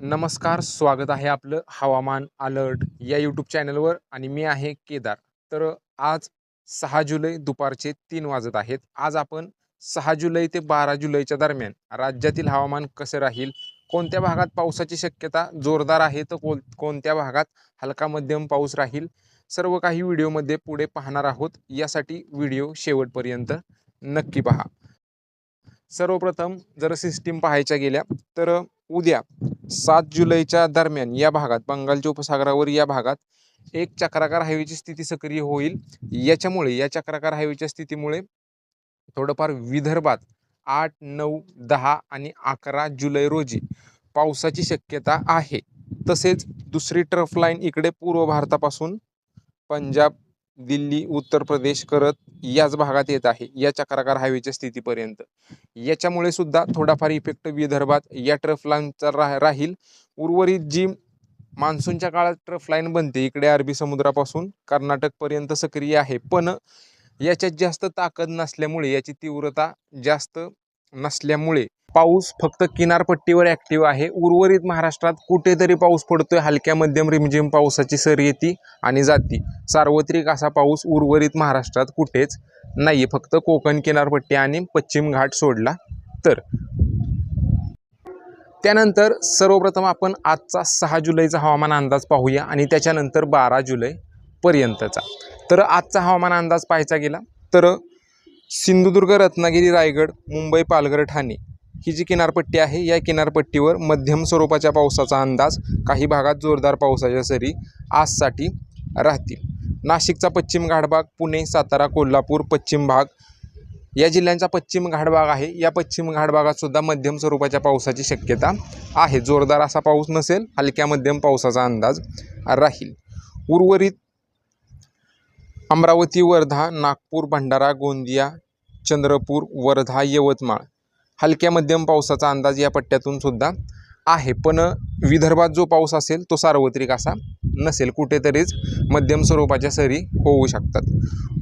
नमस्कार स्वागत आहे आपलं हवामान अलर्ट या यूट्यूब चॅनलवर आणि मी आहे केदार. तर आज सहा जुलै दुपारचे तीन वाजत आहेत. आज आपण सहा जुलै ते बारा जुलैच्या दरम्यान राज्यातील हवामान कसं राहील कोणत्या भागात पावसाची शक्यता जोरदार आहे तर कोण कोणत्या भागात हलका मध्यम पाऊस राहील सर्व काही व्हिडिओमध्ये पुढे पाहणार आहोत. यासाठी व्हिडिओ शेवटपर्यंत नक्की पहा. सर्वप्रथम जर सिस्टीम पाहायच्या गेल्या तर उद्या सात जुलैच्या दरम्यान या भागात बंगालच्या उपसागरावर या भागात एक चक्राकार हायवेची स्थिती सक्रिय होईल. याच्यामुळे या चक्राकार हायवेच्या स्थितीमुळे थोडंफार विदर्भात आठ नऊ दहा आणि अकरा जुलै रोजी पावसाची शक्यता आहे. तसेच दुसरी ट्रफ लाईन इकडे पूर्व भारतापासून पंजाब दिल्ली उत्तर प्रदेश करत याच भागात येत आहे. या चक्राकार हायवेच्या स्थितीपर्यंत. याच्यामुळे सुद्धा थोडाफार इफेक्ट विदर्भात या ट्रफ लाईनचा रा राहील. उर्वरित जी मान्सूनच्या काळात ट्रफ लाईन बनते इकडे अरबी समुद्रापासून कर्नाटकपर्यंत सक्रिय आहे. पण याच्यात जास्त ताकद नसल्यामुळे याची तीव्रता जास्त नसल्यामुळे पाऊस फक्त किनारपट्टीवर ॲक्टिव्ह आहे. उर्वरित महाराष्ट्रात कुठेतरी पाऊस पडतोय. हलक्या मध्यम रिमझिम पावसाची सर येते आणि जाती. सार्वत्रिक असा पाऊस उर्वरित महाराष्ट्रात कुठेच नाही फक्त कोकण किनारपट्टी आणि पश्चिम घाट सोडला तर. त्यानंतर सर्वप्रथम आपण आजचा सहा जुलैचा हवामान अंदाज पाहूया आणि त्याच्यानंतर बारा जुलै पर्यंतचा. तर आजचा हवामान अंदाज पाहायचा गेला तर सिंधुदुर्ग रत्नागिरी रायगड मुंबई पालघर ठाणे. ही जी किनारपट्टी आहे या किनारपट्टीवर मध्यम स्वरूपाच्या पावसाचा अंदाज काही भागात जोरदार पावसाच्या सरी आजसाठी राहतील. नाशिकचा पश्चिम घाटभाग पुणे सातारा कोल्हापूर पश्चिम भाग या जिल्ह्यांचा पश्चिम घाटभाग आहे. या पश्चिम घाटभागात सुद्धा मध्यम स्वरूपाच्या पावसाची शक्यता आहे. जोरदार असा पाऊस नसेल हलक्या मध्यम पावसाचा अंदाज राहील. उर्वरित अमरावती वर्धा नागपूर भंडारा गोंदिया चंद्रपूर वर्धा यवतमाळ हलक्या मध्यम पावसाचा अंदाज या पट्ट्यातून सुद्धा आहे. पण विदर्भात जो पाऊस असेल तो सार्वत्रिक असा नसेल. कुठेतरीच मध्यम स्वरूपाच्या सरी होऊ शकतात.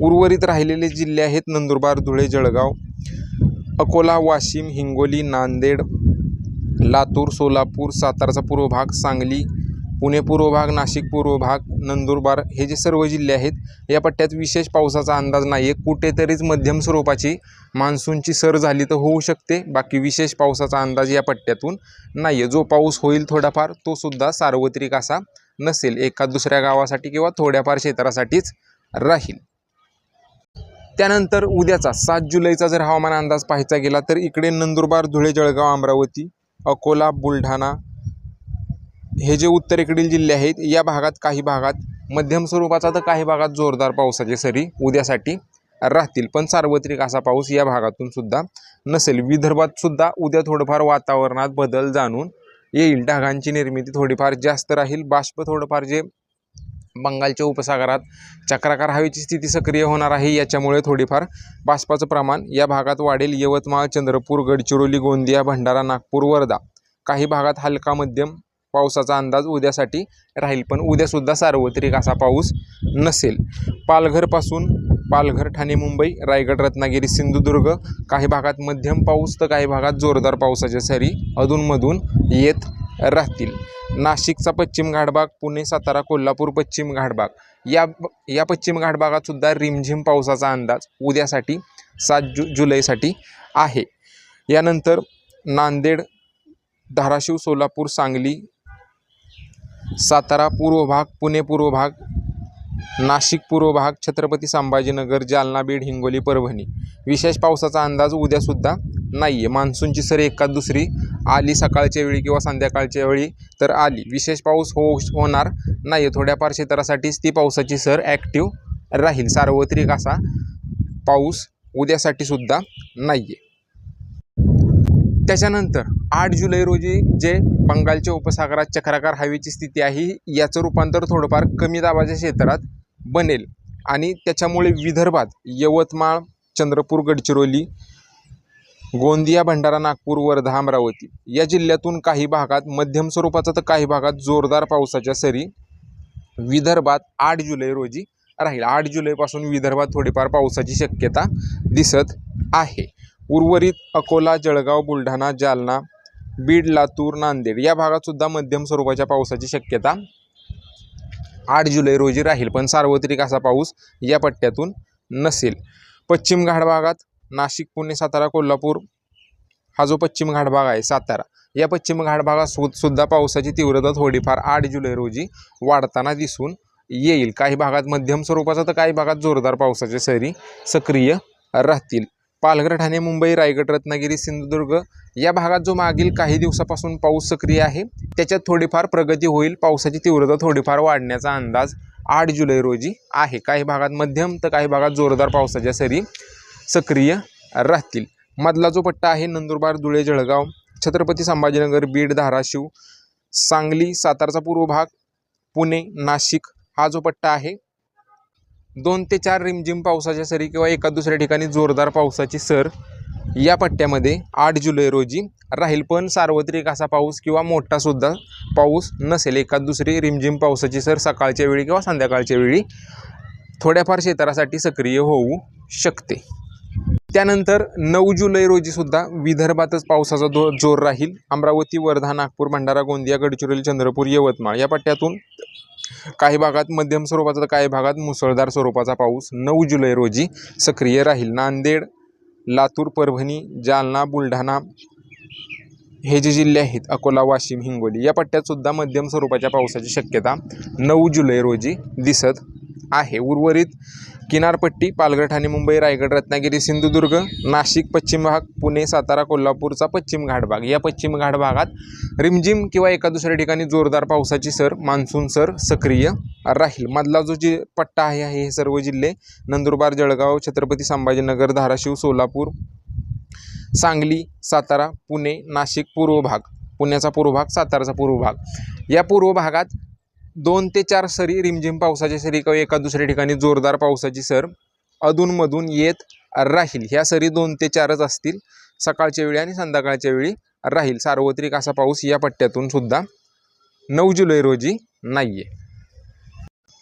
उर्वरित राहिलेले जिल्हे आहेत नंदुरबार धुळे जळगाव अकोला वाशिम हिंगोली नांदेड लातूर सोलापूर साताराचा पूर्व भाग सांगली पुणे पूर्व भाग नाशिक पूर्व भाग नंदुरबार हे जे सर्व जिल्हे आहेत या पट्ट्यात विशेष पावसाचा अंदाज नाही आहे कुठेतरीच मध्यम स्वरूपाची मान्सूनची सर झाली तर होऊ शकते. बाकी विशेष पावसाचा अंदाज या पट्ट्यातून नाही आहे जो पाऊस होईल थोडाफार तो सुद्धा सार्वत्रिक असा नसेल. एका दुसऱ्या गावासाठी किंवा थोड्याफार क्षेत्रासाठीच राहील. त्यानंतर उद्याचा सात जुलैचा जर हवामान अंदाज पाहायचा गेला तर इकडे नंदुरबार धुळे जळगाव अमरावती अकोला बुलढाणा हे जे उत्तरेकडील जिल्हे आहेत या भागात काही भागात मध्यम स्वरूपाचा तर काही भागात जोरदार पावसाची सरी उद्यासाठी राहतील. पण सार्वत्रिक असा पाऊस या भागातून सुद्धा नसेल. विदर्भात सुद्धा उद्या थोडंफार वातावरणात बदल जाणून येईल. ढगांची निर्मिती थोडीफार जास्त राहील. बाष्प थोडंफार जे बंगालच्या उपसागरात चक्राकार हवेची स्थिती सक्रिय होणार आहे याच्यामुळे थोडीफार बाष्पाचं प्रमाण या भागात वाढेल. यवतमाळ चंद्रपूर गडचिरोली गोंदिया भंडारा नागपूर वर्धा काही भागात हलका मध्यम पावसाचा अंदाज उद्यासाठी राहील. पण उद्यासुद्धा सार्वत्रिक असा पाऊस नसेल. पालघरपासून पालघर ठाणे मुंबई रायगड रत्नागिरी सिंधुदुर्ग काही भागात मध्यम पाऊस तर काही भागात जोरदार पावसाच्या सरी अधूनमधून येत राहतील. नाशिकचा पश्चिम घाटभाग पुणे सातारा कोल्हापूर पश्चिम घाटभाग या या पश्चिम घाटभागात सुद्धा रिमझिम पावसाचा अंदाज उद्यासाठी सात जु जुलैसाठी आहे. यानंतर नांदेड धाराशिव सोलापूर सांगली सातारा पूर्व भाग पुणे पूर्व भाग नाशिक पूर्व भाग छत्रपती संभाजीनगर जालना बीड हिंगोली परभणी. विशेष पावसाचा अंदाज उद्यासुद्धा नाही आहे मान्सूनची सर एकाच दुसरी. आली सकाळच्या वेळी किंवा संध्याकाळच्या वेळी तर आली. विशेष पाऊस हो होणार नाही आहे थोड्याफार क्षेत्रासाठीच ती पावसाची सर ॲक्टिव्ह राहील. सार्वत्रिक असा पाऊस उद्यासाठी सुद्धा नाही आहे त्याच्यानंतर आठ जुलै रोजी जे बंगालच्या उपसागरात चक्राकार हवेची स्थिती आहे याचं रूपांतर थोडंफार कमी दाबाच्या क्षेत्रात बनेल. आणि त्याच्यामुळे विदर्भात यवतमाळ चंद्रपूर गडचिरोली गोंदिया भंडारा नागपूर वर्धा अमरावती या जिल्ह्यातून काही भागात मध्यम स्वरूपाचा तर काही भागात जोरदार पावसाच्या सरी विदर्भात आठ जुलै रोजी राहील. आठ जुलैपासून विदर्भात थोडीफार पावसाची शक्यता दिसत आहे. उर्वरित अकोला जळगाव बुलढाणा जालना बीड लातूर नांदेड या भागात सुद्धा मध्यम स्वरूपाच्या पावसाची शक्यता आठ जुलै रोजी राहील. पण सार्वत्रिक असा पाऊस या पट्ट्यातून नसेल. पश्चिम घाट भागात नाशिक पुणे सातारा कोल्हापूर हा जो पश्चिम घाट भाग आहे सातारा या पश्चिम घाट भागात सु सुद्धा पावसाची तीव्रता थोडीफार आठ जुलै रोजी वाढताना दिसून येईल. काही भागात मध्यम स्वरूपाचा तर काही भागात जोरदार पावसाच्या सरी सक्रिय राहतील. पालघर ठाणे मुंबई रायगड रत्नागिरी सिंधुदुर्ग या भागात जो मागील काही दिवसापासून पाऊस सक्रिय आहे त्याच्यात थोडीफार प्रगती होईल. पावसाची तीव्रता थोडीफार वाढण्याचा अंदाज आठ जुलै रोजी आहे. काही भागात मध्यम तर काही भागात जोरदार पावसाच्या सरी सक्रिय राहतील. मधला जो पट्टा आहे नंदुरबार धुळे जळगाव छत्रपती संभाजीनगर बीड धाराशिव सांगली सातारचा पूर्व भाग पुणे नाशिक हा जो पट्टा आहे दोन ते चार रिमझिम पावसाच्या सरी किंवा एका दुसऱ्या ठिकाणी जोरदार पावसाची सर या पट्ट्यामध्ये आठ जुलै रोजी राहील. पण सार्वत्रिक असा पाऊस किंवा मोठासुद्धा पाऊस नसेल. एखाद दुसरी रिमझिम पावसाची सर सकाळच्या वेळी किंवा संध्याकाळच्या वेळी थोड्याफार क्षेत्रासाठी सक्रिय होऊ शकते. त्यानंतर नऊ जुलै रोजीसुद्धा विदर्भातच पावसाचा दो जोर राहील. अमरावती वर्धा नागपूर भंडारा गोंदिया गडचिरोली चंद्रपूर यवतमाळ या पट्ट्यातून काही भागात मध्यम स्वरूपाचा तर काही भागात मुसळधार स्वरूपाचा पाऊस नऊ जुलै रोजी सक्रिय राहील. नांदेड लातूर परभणी जालना बुलढाणा हे जे जिल्हे आहेत अकोला वाशिम हिंगोली या पट्ट्यात सुद्धा मध्यम स्वरूपाच्या पावसाची शक्यता नऊ जुलै रोजी दिसत आहे. उर्वरित किनारपट्टी पालघर ठाणे मुंबई रायगड रत्नागिरी सिंधुदुर्ग नाशिक पश्चिम भाग पुणे सातारा कोल्हापूरचा पश्चिम घाट भाग. या पश्चिम घाट भागात रिमझिम किंवा एका दुसऱ्या ठिकाणी जोरदार पावसाची सर मान्सून सर सक्रिय राहील. मधला जो जे पट्टा आहे आहे हे सर्व जिल्हे नंदुरबार जळगाव छत्रपती संभाजीनगर धाराशिव सोलापूर सांगली सातारा पुणे नाशिक पूर्व भाग. पुण्याचा पूर्व भाग साताराचा पूर्व भाग. या पूर्व भागात दोन ते चार सरी रिमझिम पावसाच्या सरी किंवा एका दुसऱ्या ठिकाणी जोरदार पावसाची सर अधूनमधून येत राहील. ह्या सरी दोन ते चारच असतील सकाळच्या वेळी आणि संध्याकाळच्या वेळी राहील. सार्वत्रिक असा पाऊस या पट्ट्यातून सुद्धा नऊ जुलै रोजी नाही आहे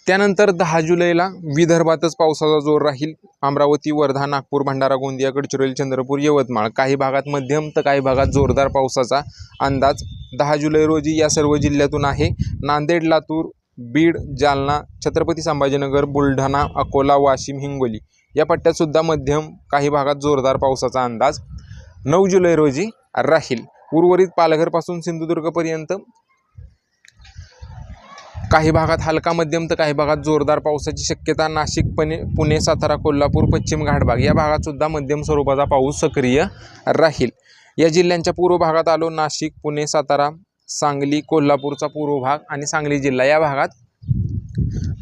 त्यानंतर दहा जुलैला विदर्भातच पावसाचा जोर राहील. अमरावती वर्धा नागपूर भंडारा गोंदिया गडचिरोली चंद्रपूर यवतमाळ काही भागात मध्यम तर काही भागात जोरदार पावसाचा अंदाज दहा जुलै रोजी या सर्व जिल्ह्यातून आहे. नांदेड लातूर बीड जालना छत्रपती संभाजीनगर बुलढाणा अकोला वाशिम हिंगोली या पट्ट्यातसुद्धा मध्यम काही भागात जोरदार पावसाचा अंदाज नऊ जुलै रोजी राहील. उर्वरित पालघरपासून सिंधुदुर्गपर्यंत काही भागात हलका मध्यम तर काही भागात जोरदार पावसाची शक्यता नाशिक पुणे पुणे सातारा कोल्हापूर पश्चिम घाटभाग या भागातसुद्धा मध्यम स्वरूपाचा पाऊस सक्रिय राहील. या जिल्ह्यांच्या पूर्व भागात आलो नाशिक पुणे सातारा सांगली कोल्हापूरचा पूर्व भाग आणि सांगली जिल्हा या भागात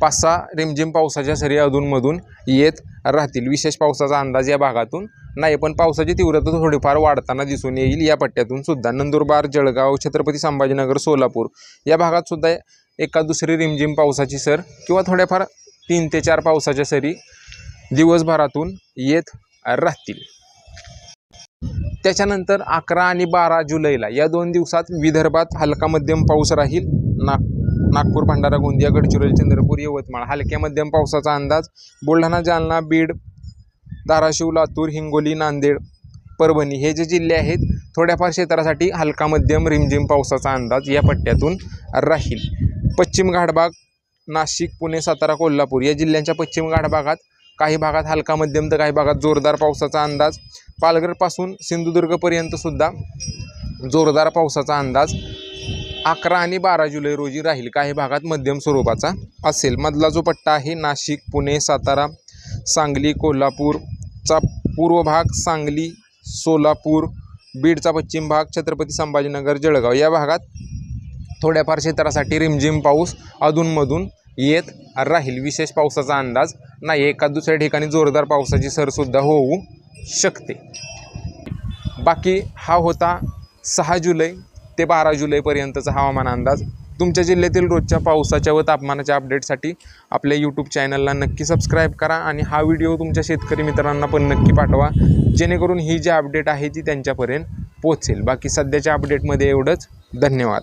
पाच सहा रिमझिम पावसाच्या सरी अधूनमधून येत राहतील. विशेष पावसाचा अंदाज या भागातून नाही पण पावसाची तीव्रता थोडीफार वाढताना दिसून येईल. या पट्ट्यातून सुद्धा नंदुरबार जळगाव छत्रपती संभाजीनगर सोलापूर या भागात सुद्धा एका दुसरी रिमझिम पावसाची सर किंवा थोड्याफार तीन ते चार पावसाच्या सरी दिवसभरातून येत राहतील. त्याच्यानंतर अकरा आणि बारा जुलैला या दोन दिवसात विदर्भात हलका मध्यम पाऊस राहील. नाग नागपूर भंडारा गोंदिया गडचिरोली चंद्रपूर यवतमाळ हलक्या मध्यम पावसाचा अंदाज. बुलढाणा जालना बीड धाराशिव लातूर हिंगोली नांदेड परभणी हे जे जिल्हे आहेत थोड्याफार क्षेत्रासाठी हलका मध्यम रिमझिम पावसाचा अंदाज या पट्ट्यातून राहील. पश्चिम घाटभाग नाशिक पुणे सातारा कोल्हापूर या जिल्ह्यांच्या पश्चिम घाटभागात काही भागात हलका मध्यम तर काही भागात जोरदार पावसाचा अंदाज. पालघरपासून सिंधुदुर्गपर्यंतसुद्धा जोरदार पावसाचा अंदाज. अकरा आणि बारा जुलै रोजी राहील काही भागात मध्यम स्वरूपाचा असेल. मधला जो पट्टा आहे नाशिक पुणे सातारा सांगली कोल्हापूरचा पूर्व भाग सांगली सोलापूर बीडचा पश्चिम भाग छत्रपती संभाजीनगर जळगाव या भागात थोड्याफार क्षेत्रासाठी रिमझिम पाऊस अधूनमधून येत राहील. विशेष पावसाचा अंदाज नाही. एका दुसऱ्या ठिकाणी जोरदार पावसाची सरसुद्धा होऊ शकते. बाकी हा होता सहा जुलै ते बारा जुलैपर्यंतचा हवामान अंदाज. तुमच्या जिल्ह्यातील रोजच्या पावसाच्या व तापमानाच्या अपडेटसाठी आपल्या यूट्यूब चॅनलला नक्की सबस्क्राईब करा आणि हा व्हिडिओ तुमच्या शेतकरी मित्रांना पण नक्की पाठवा. जेणेकरून ही जी अपडेट आहे ती त्यांच्यापर्यंत पोचेल बाकी सध्याच्या अपडेटमध्ये एवढंच. धन्यवाद.